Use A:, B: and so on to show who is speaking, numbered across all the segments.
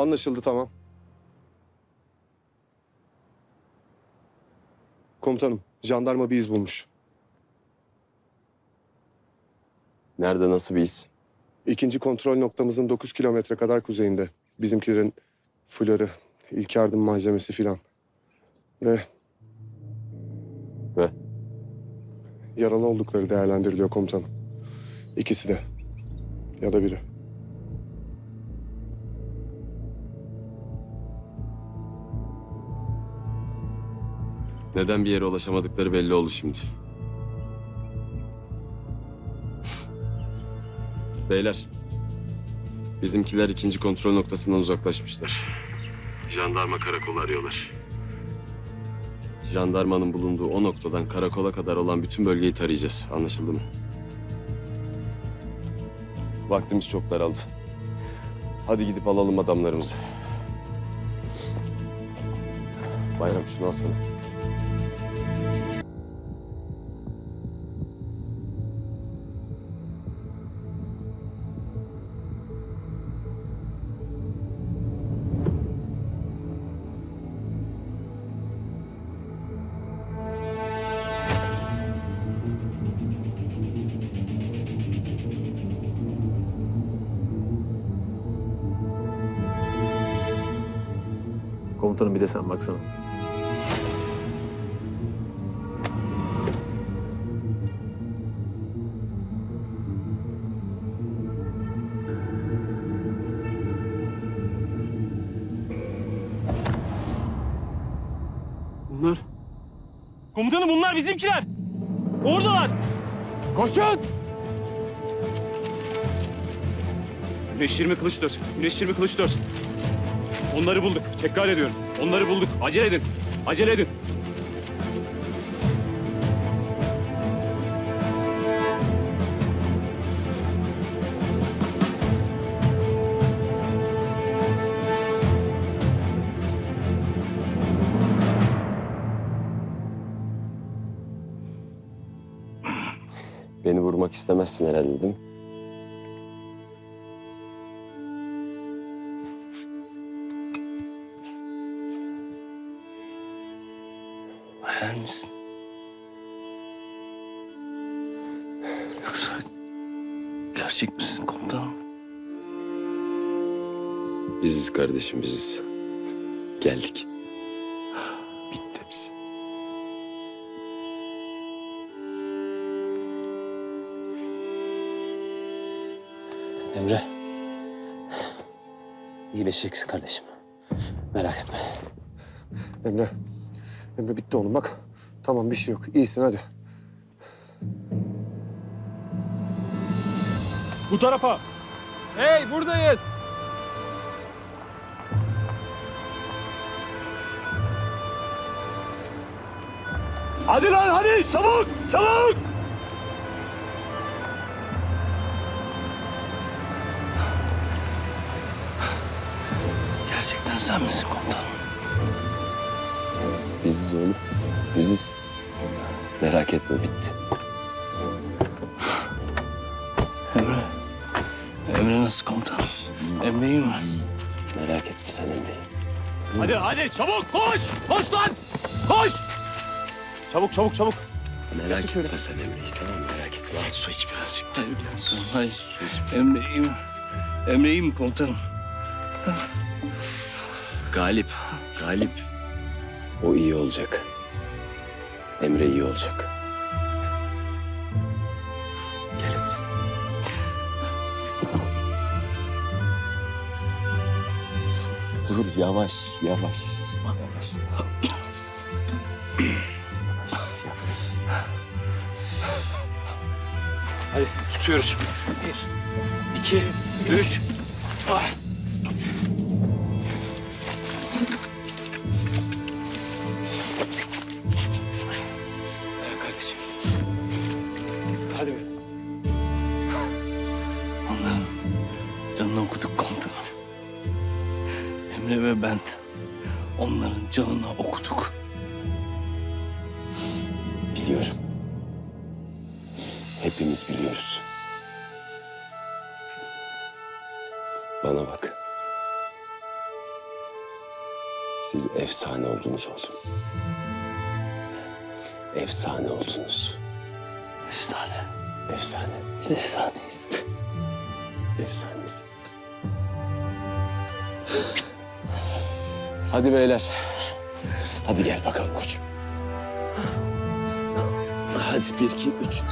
A: Anlaşıldı tamam. Komutanım, jandarma bir iz bulmuş.
B: Nerede nasıl bir iz?
A: İkinci kontrol noktamızın 9 kilometre kadar kuzeyinde. Bizimkilerin fuları, ilk yardım malzemesi filan. Ve
B: Ve?
A: yaralı oldukları değerlendiriliyor komutanım. İkisi de. Ya da biri.
B: Neden bir yere ulaşamadıkları belli oldu şimdi. Beyler. Bizimkiler ikinci kontrol noktasından uzaklaşmışlar. Jandarma karakolu arıyorlar. Jandarmanın bulunduğu o noktadan karakola kadar olan bütün bölgeyi tarayacağız. Anlaşıldı mı? Vaktimiz çok daraldı. Hadi gidip alalım adamlarımızı. Bayram şunu alsana.
C: Komutanım bir de sen baksana.
D: Bunlar... Komutanım bunlar bizimkiler. Oradalar. Koşun! Güneş 20 kılıç 4. Güneş 20 kılıç 4. Onları bulduk. Tekrar ediyorum. Onları bulduk. Acele edin. Acele edin.
B: Beni vurmak istemezsin herhalde değil mi?
E: Hayal misin? Yoksa gerçek misin komutanım?
B: Biziz kardeşim biziz. Geldik. Bitti hepsi.
E: Emre. İyileşeceksin kardeşim. Merak etme.
A: Emre, Emre bitti oğlum bak. Tamam bir şey yok. İyisin hadi.
D: Bu tarafa.
F: Hey buradayız.
D: Hadi lan hadi çabuk çabuk.
E: Gerçekten sen misin komutanım?
B: Biziz oğlum. Biziz. Merak etme bitti.
E: Emre. Emre nasıl komutanım? Emre iyi mi?
B: Merak etme sen Emre'yi.
D: Hadi hadi çabuk koş. Koş lan. Koş. Çabuk çabuk çabuk.
B: Merak
D: şöyle.
B: etme sen Emre'yi tamam merak etme. Al su iç birazcık.
E: Hayır, hayır. Emre iyi mi? Emre iyi mi komutanım?
B: Galip. Galip. O iyi olacak. Emre iyi olacak. Gel hadi. Dur yavaş yavaş. Yavaş. Yavaş. Yavaş. Yavaş.
D: Hadi tutuyoruz. Bir, iki, üç. Ah. Hadi be.
E: Onların canını okuduk komutanım. Emre ve ben onların canını okuduk.
B: Biliyorum. Hepimiz biliyoruz. Bana bak. Siz efsane oldunuz oğlum. Efsane oldunuz.
E: Efsane.
B: Efsane.
E: Biz efsaneyiz.
B: Efsanesiniz. Hadi beyler. Hadi gel bakalım koçum. Hadi bir, iki, üç.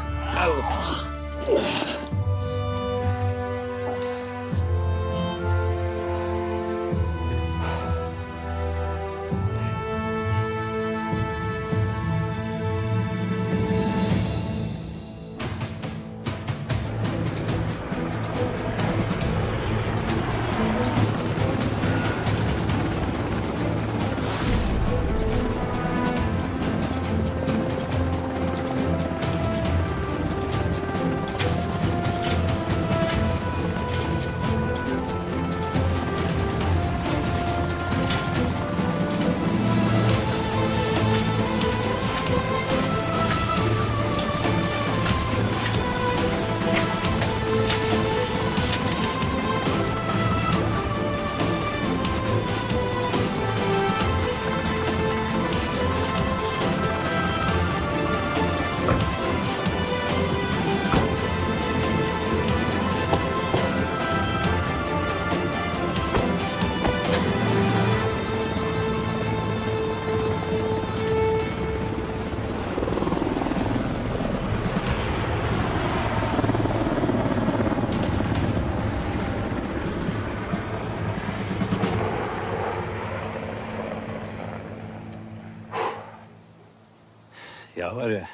D: Ya var ya,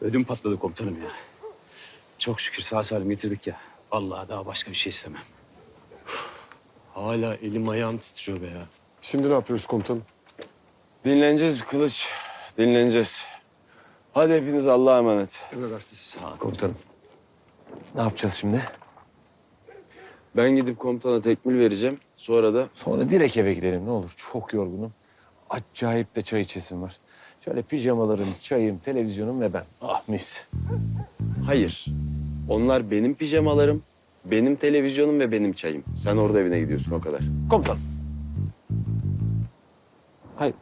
D: ödüm patladı komutanım ya. Çok şükür sağ salim getirdik ya. Vallahi daha başka bir şey istemem.
C: Hala elim ayağım titriyor be ya.
A: Şimdi ne yapıyoruz komutanım?
B: Dinleneceğiz bir kılıç. Dinleneceğiz. Hadi hepiniz Allah'a emanet.
D: Sağ ol.
C: Komutanım. Ne yapacağız şimdi?
B: Ben gidip komutana tekmil vereceğim. Sonra da
C: Sonra direkt eve gidelim ne olur. Çok yorgunum. Acayip de çay içesim var. Şöyle pijamalarım, çayım, televizyonum ve ben. Ah mis.
B: hayır. Onlar benim pijamalarım, benim televizyonum ve benim çayım. Sen orada evine gidiyorsun o kadar.
C: Komutanım. Hayır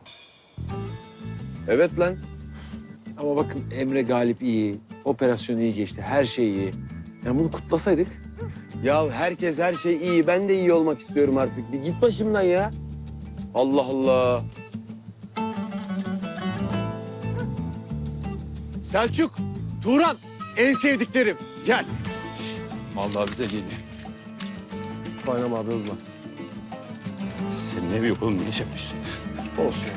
B: Evet lan.
C: ama bakın Emre Galip iyi. Operasyon iyi geçti. Her şey iyi. Yani bunu kutlasaydık.
B: Ya herkes her şey iyi. Ben de iyi olmak istiyorum artık. Bir git başımdan ya. Allah Allah.
F: Selçuk, Turan en sevdiklerim. Gel.
D: Vallahi bize geliyor.
A: Bayram abi hızla.
D: Senin evi yok oğlum, ne iş yapıyorsun?
A: Olsun.